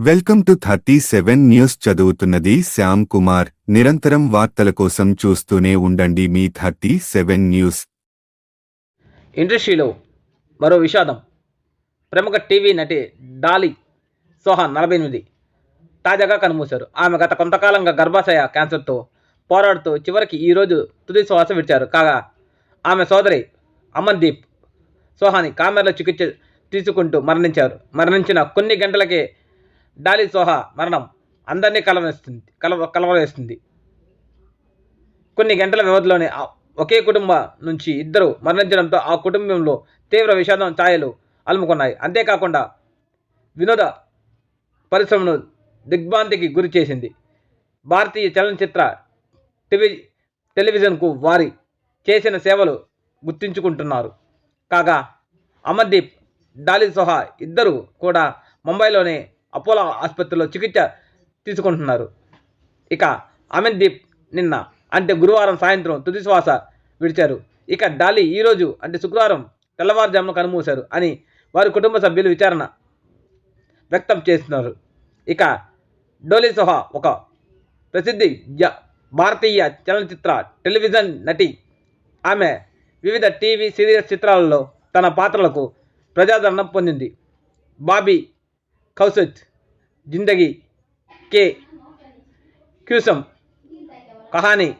Welcome to thirty seven news చదువుతున్నది శ్యామ్ కుమార్. నిరంతరం వార్తల కోసం చూస్తూనే ఉండండి మీ థర్టీ సెవెన్ న్యూస్. ఇండస్ట్రీలో మరో విషాదం. ప్రముఖ టీవీ నటి డాలీ సోహాన్ నలభై ఎనిమిది. తాజాగా కనుమూశారు. ఆమె గత కొంతకాలంగా గర్భాశయ క్యాన్సర్తో పోరాడుతూ చివరికి ఈరోజు తుది శ్వాస విడిచారు. కాగా ఆమె సోదరి అమన్దీప్ సోహాని కామెర్ల చికిత్స తీసుకుంటూ మరణించారు. మరణించిన కొన్ని గంటలకే డాలీ సోహా మరణం అందరినీ కలవరేస్తుంది కలవ కలవరేస్తుంది. కొన్ని గంటల వ్యవధిలోనే ఒకే కుటుంబం నుంచి ఇద్దరు మరణించడంతో ఆ కుటుంబంలో తీవ్ర విషాదం ఛాయలు అలుముకున్నాయి. అంతేకాకుండా వినోద పరిశ్రమను దిగ్భ్రాంతికి గురి చేసింది. భారతీయ చలనచిత్ర టివి టెలివిజన్కు వారి చేసిన సేవలు గుర్తించుకుంటున్నారు. కాగా అమర్దీప్ డాలీ సోహా ఇద్దరు కూడా ముంబైలోనే అపోలో ఆసుపత్రిలో చికిత్స తీసుకుంటున్నారు. ఇక అమన్దీప్ నిన్న అంటే గురువారం సాయంత్రం తుది శ్వాస విడిచారు. ఇక డాలీ ఈరోజు అంటే శుక్రవారం తెల్లవారుజామున కనుమూశారు అని వారి కుటుంబ సభ్యులు విచారణ వ్యక్తం చేస్తున్నారు. ఇక డోలీ సోహా ఒక ప్రసిద్ధి జ- భారతీయ చలనచిత్ర టెలివిజన్ నటి. ఆమె వివిధ టీవీ సీరియల్స్ చిత్రాలలో తన పాత్రలకు ప్రజాదరణ పొందింది. బాబీ కౌసత్ జిందగీ కే. క్యూసం కహానీ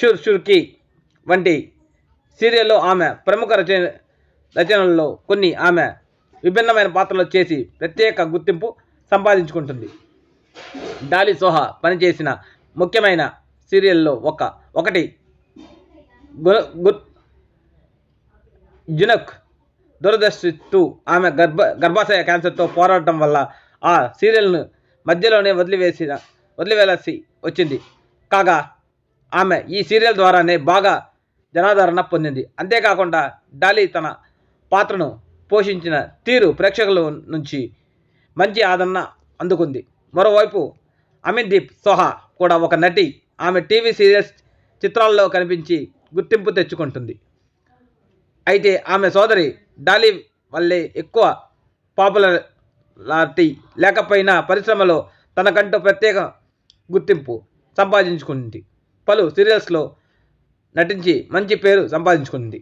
షుర్ షుర్కి వంటి సీరియల్లో ఆమె ప్రముఖ రచన రచనల్లో కొన్ని ఆమె విభిన్నమైన పాత్రలు చేసి ప్రత్యేక గుర్తింపు సంపాదించుకుంటుంది. డాలి సోహా పనిచేసిన ముఖ్యమైన సీరియల్లో ఒక ఒకటి గు- గు- ఆమె గర్భ గర్భాశయ క్యాన్సర్తో పోరాడటం వల్ల ఆ సీరియల్ను మధ్యలోనే వదిలివేసిన వదిలివేయాల్సి వచ్చింది. కాగా ఆమె ఈ సీరియల్ ద్వారానే బాగా జనాదరణ పొందింది. అంతేకాకుండా డాలీ తన పాత్రను పోషించిన తీరు ప్రేక్షకుల నుంచి మంచి ఆదరణ అందుకుంది. మరోవైపు అమిత్ సోహా కూడా ఒక నటి. ఆమె టీవీ సీరియల్స్ చిత్రాల్లో కనిపించి గుర్తింపు తెచ్చుకుంటుంది. అయితే ఆమె సోదరి డాలీ వల్లే ఎక్కువ పాపులారిటీ లేకపోయినా పరిశ్రమలో తనకంటూ ప్రత్యేక గుర్తింపు సంపాదించుకుంది. పలు సీరియల్స్లో నటించి మంచి పేరు సంపాదించుకుంది.